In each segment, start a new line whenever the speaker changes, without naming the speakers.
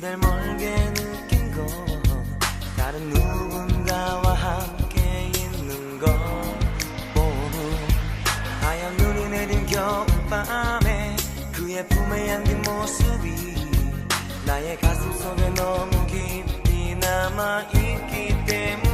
그댈 멀게 느낀 거. 다른 누군가와 함께 있는 거. 모두 하얀 눈이 내린 겨울밤에 그의 품에 안긴 모습이 나의 가슴 속에 너무 깊이 남아있기 때문에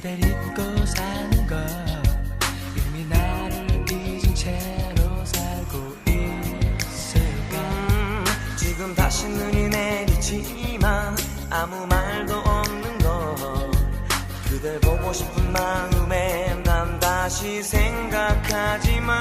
그댈 잊고 사는 걸 이미 나를 잊은 채로 살고 있을까? 지금 다시 눈이 내리지만 아무 말도 없는 걸 그댈 보고 싶은 마음에 난 다시 생각하지만